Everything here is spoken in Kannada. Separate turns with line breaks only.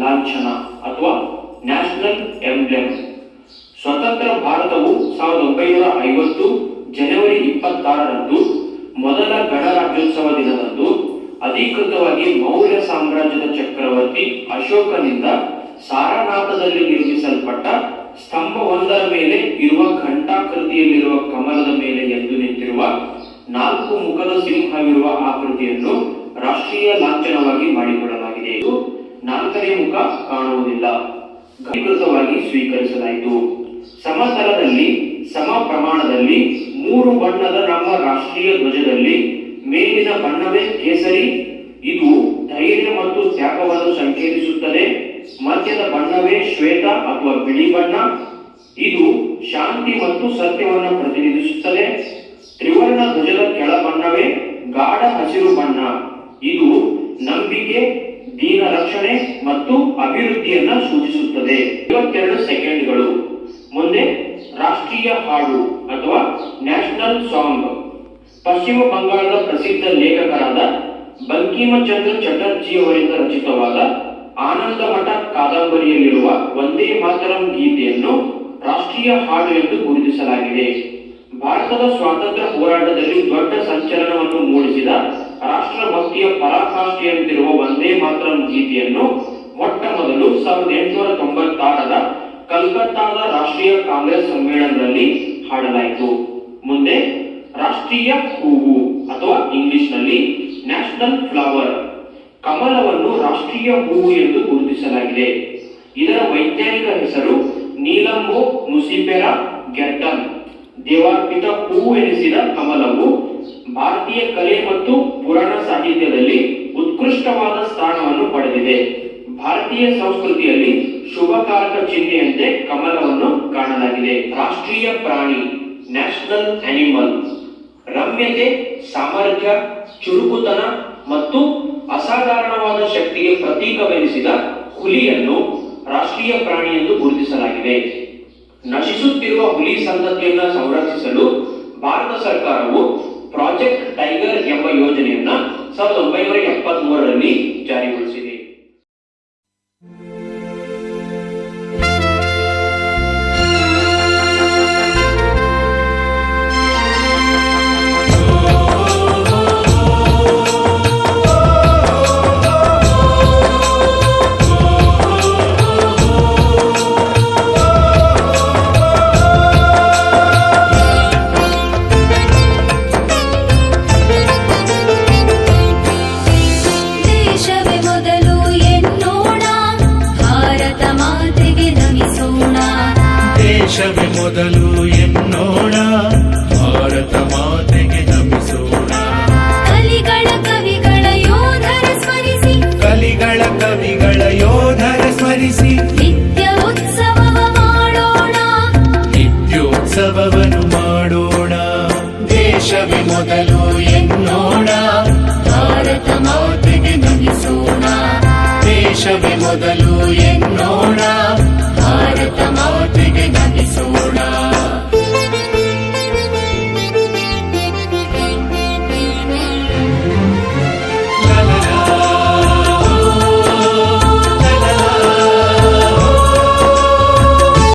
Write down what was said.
ಲಾಂಛನ ಅಥವಾ ನ್ಯಾಷನಲ್ ಎಂಬ್ಲೆಮ್ ಸ್ವತಂತ್ರ ಭಾರತವು ಸಾವಿರದ ಒಂಬೈನೂರ ಐವತ್ತು ಜನವರಿ ಇಪ್ಪತ್ತಾರರಂದು ಮೊದಲ ಗಣರಾಜ್ಯೋತ್ಸವ ದಿನದಂದು ಅಧಿಕೃತವಾಗಿ ಮೌರ್ಯ ಸಾಮ್ರಾಜ್ಯದ ಚಕ್ರವರ್ತಿ ಅಶೋಕನಿಂದ ಸಾರನಾಥದಲ್ಲಿ ನಿರ್ಮಿಸಲ್ಪಟ್ಟ ಸ್ತಂಭವೊಂದರ ಮೇಲೆ ಇರುವ ಘಂಟಾಕೃತಿಯಲ್ಲಿರುವ ಕಮಲದ ಮೇಲೆ ಎದ್ದು ನಿಂತಿರುವ ನಾಲ್ಕು ಮುಖದ ಸಿಂಹವಿರುವ ಆಕೃತಿಯನ್ನು ರಾಷ್ಟ್ರೀಯ ಲಾಂಛನವಾಗಿ ಇದು ಮುಖ ಕಾಣುವುದಿಲ್ಲ. ಅಧಿಕೃತವಾಗಿ ಸ್ವೀಕರಿಸಲಾಯಿತು. ಸಮತಲದಲ್ಲಿ ಸಮ ಪ್ರಮಾಣದಲ್ಲಿ ಮೂರು ಬಣ್ಣದ ನಮ್ಮ ರಾಷ್ಟ್ರೀಯ ಧ್ವಜದಲ್ಲಿ ಮೇಲಿನ ಬಣ್ಣವೇ ಕೇಸರಿ, ಇದು ಧೈರ್ಯ ಮತ್ತು ತ್ಯಾಗವನ್ನು ಸಂಕೇತಿಸುತ್ತದೆ. ಮಧ್ಯದ ಬಣ್ಣವೇ ಶ್ವೇತ ಅಥವಾ ಬಿಳಿ ಬಣ್ಣ, ಇದು ಶಾಂತಿ ಮತ್ತು ಸತ್ಯವನ್ನು ಪ್ರತಿನಿಧಿಸುತ್ತದೆ. ಮತ್ತು ಅಭಿವೃದ್ಧಿಯನ್ನ ಸೂಚಿಸುತ್ತದೆ. ಇವತ್ತೆರಡು ಸೆಕೆಂಡ್ಗಳು. ಮುಂದೆ ರಾಷ್ಟ್ರೀಯ ಹಾಡು ಅಥವಾ ನ್ಯಾಷನಲ್ ಸಾಂಗ್. ಪಶ್ಚಿಮ ಬಂಗಾಳದ ಪ್ರಸಿದ್ಧ ಲೇಖಕರಾದ ಬಂಕಿಮಚಂದ್ರ ಚಟರ್ಜಿ ಅವರಿಂದ ರಚಿತವಾದ ಆನಂದ ಮಠ ಕಾದಂಬರಿಯಲ್ಲಿರುವ ಒಂದೇ ಮಾತರಂ ಗೀತೆಯನ್ನು ರಾಷ್ಟ್ರೀಯ ಹಾಡು ಎಂದು ಗುರುತಿಸಲಾಗಿದೆ. ಭಾರತದ ಸ್ವಾತಂತ್ರ್ಯ ಹೋರಾಟದಲ್ಲಿ ದೊಡ್ಡ ಸಂಚಲನವನ್ನು ಮೂಡಿಸಿದ ರಾಷ್ಟ್ರಭಕ್ತಿಯ ಪರಾಕಾಷ್ಠೆಯಂತಿರುವ ವಂದೇ ಮಾತರಂ ಗೀತೆಯನ್ನು ಮೊಟ್ಟ ಮೊದಲು ಸಾವಿರದ ಎಂಟುನೂರ ತೊಂಬತ್ತಾರರ ಕಲ್ಕತ್ತಾದ ರಾಷ್ಟ್ರೀಯ ಕಾಂಗ್ರೆಸ್ ಸಮ್ಮೇಳನದಲ್ಲಿ ಹಾಡಲಾಯಿತು. ಮುಂದೆ ರಾಷ್ಟ್ರೀಯ ಹೂವು ಅಥವಾ ಇಂಗ್ಲಿಷ್ನಲ್ಲಿ ನ್ಯಾಷನಲ್ ಫ್ಲವರ್, ಕಮಲವನ್ನು ರಾಷ್ಟ್ರೀಯ ಹೂವು ಎಂದು ಗುರುತಿಸಲಾಗಿದೆ. ಇದರ ವೈಜ್ಞಾನಿಕ ಹೆಸರು ನೀಲಂಬು ಮುಸಿಪೆರಾ ಗೆಟ್ಟನ್ ದೇವಾರ್ಪಿತ ಹೂವು ಎನಿಸಿದ ಕಮಲವು ಭಾರತೀಯ ಕಲೆ ಮತ್ತು ಪುರಾಣ ಸಾಹಿತ್ಯದಲ್ಲಿ ಉತ್ಕೃಷ್ಟವಾದ ಸ್ಥಾನವನ್ನು ಪಡೆದಿದೆ. ಭಾರತೀಯ ಸಂಸ್ಕೃತಿಯಲ್ಲಿ ಶುಭಕಾರಕ ಚಿಹ್ನೆಯಂತೆ ಕಮಲವನ್ನು ಕಾಣಲಾಗಿದೆ. ರಾಷ್ಟ್ರೀಯ ಪ್ರಾಣಿ, ನ್ಯಾಷನಲ್ ಅನಿಮಲ್. ರಮ್ಯತೆ, ಸಾಮರ್ಥ್ಯ, ಚುರುಕುತನ ಮತ್ತು ಅಸಾಧಾರಣವಾದ ಶಕ್ತಿಗೆ ಪ್ರತೀಕವೆನಿಸಿದ ಹುಲಿಯನ್ನು ರಾಷ್ಟ್ರೀಯ ಪ್ರಾಣಿ ಎಂದು ಗುರುತಿಸಲಾಗಿದೆ. ನಶಿಸುತ್ತಿರುವ ಹುಲಿ ಸಂತತಿಯನ್ನ ಸಂರಕ್ಷಿಸಲು ಭಾರತ ಸರ್ಕಾರವು ಪ್ರಾಜೆಕ್ಟ್ ಟೈಗರ್ ಎಂಬ ಯೋಜನೆಯನ್ನ ಸಾವಿರದ ಒಂಬೈನೂರ ಎಪ್ಪತ್ತ್ ಮೂರರಲ್ಲಿ ಜಾರಿಗೊಳಿಸಿದೆ.
ದೇಶವೇ ಮೊದಲು ಎನ್ನೋಣ. ಭಾರತ ಮಾತೆಗೆ ನಮಿಸೋಣ. ಕಲಿಗಳ ಕವಿಗಳ ಯೋಧರ ಸ್ಮರಿಸಿ.
ಕಲಿಗಳ ಕವಿಗಳ ಯೋಧರ ಸ್ಮರಿಸಿ.
ನಿತ್ಯ ಉತ್ಸವ ಮಾಡೋಣ.
ನಿತ್ಯೋತ್ಸವವನ್ನು ಮಾಡೋಣ. ದೇಶವೇ ಮೊದಲು